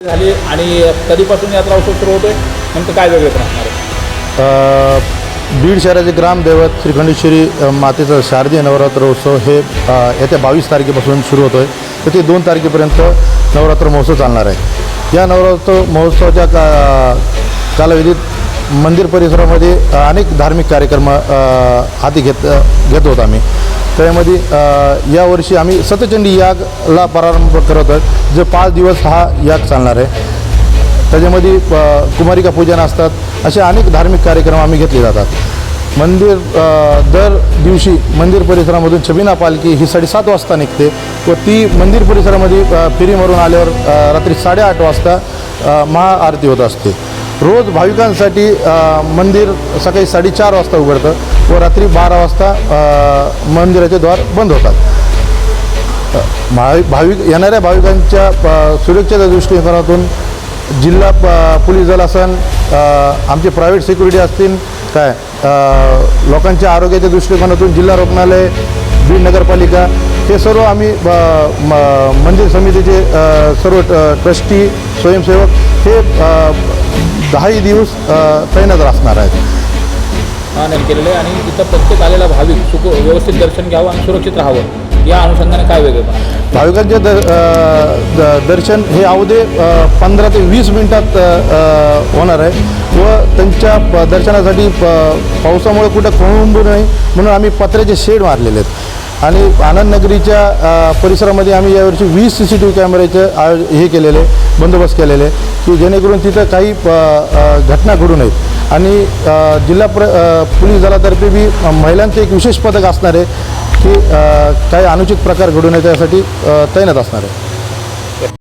झाली आणि कधीपासून यात्रा उत्सव सुरू होतोय? नेमकं काय वेगळे असणार आहे? बीड शहराचे ग्रामदैवत श्रीखंडेश्वरी मातेचं शारदीय नवरात्र उत्सव हे अ, येत्या बावीस तारखेपासून सुरू होतो आहे तर ते दोन तारखेपर्यंत नवरात्र महोत्सव चालणार आहे. या नवरात्र महोत्सवाच्या का कालावधीत मंदिर परिसरामध्ये अ, अनेक धार्मिक कार्यक्रम अ, हाती घेत घेत होत आम्ही. त्यामध्ये यावर्षी आम्ही सतचंडी यागला प्रारंभ करत आहोत जे पाच दिवस हा याग चालणार आहे. त्याच्यामध्ये कुमारिका पूजन असतात असे अनेक धार्मिक कार्यक्रम आम्ही घेतले जातात. मंदिर दर दिवशी मंदिर परिसरामधून छबिना पालखी ही साडेसात वाजता निघते व ती मंदिर परिसरामध्ये फेरी मारून आल्यावर रात्री साडेआठ वाजता महाआरती होत असते. रोज भाविकांसाठी मंदिर सकाळी साडेचार वाजता उघडतं व रात्री बारा वाजता मंदिराचे द्वार बंद होतात. भावि भाविक येणाऱ्या भाविकांच्या प- सुरक्षेच्या दृष्टिकोनातून जिल्हा प पोलीस दल असन आमचे प्रायव्हेट सिक्युरिटी असतील काय लोकांच्या आरोग्याच्या दृष्टिकोनातून जिल्हा रुग्णालय बीड नगरपालिका हे सर्व आम्ही म- मंदिर समितीचे सर्व ट्रस्टी स्वयंसेवक हे दहाही दिवस तैनात असणार आहेत. आनंद केलेलं आहे आणि इथं प्रत्येक आलेला भाविक सुख व्यवस्थित दर्शन घ्यावं आणि सुरक्षित राहावं या अनुषंगाने काय वेगळे? भाविकांचे दर अ, द- दर्शन हे अवधे पंधरा ते वीस मिनिटात अ, अ, होणार आहे. व त्यांच्या प- दर्शनासाठी प- पावसामुळे कुठं खोळंबू नये म्हणून आम्ही पत्र्याचे शेड मारलेले आहेत. आणि आनंदनगरीच्या परिसरामध्ये आम्ही यावर्षी वीस सी सी टी व्ही कॅमेऱ्याचे आयोज हे केलेले बंदोबस्त केलेले की जेणेकरून तिथं काही प- घटना घडू नयेत. आणि जिल्हा प्र पोलीस दलातर्फे बी महिलांचं एक विशेष पथक असणार आहे की काही अनुचित प्रकार घडू नये त्यासाठी तैनात असणार. आहे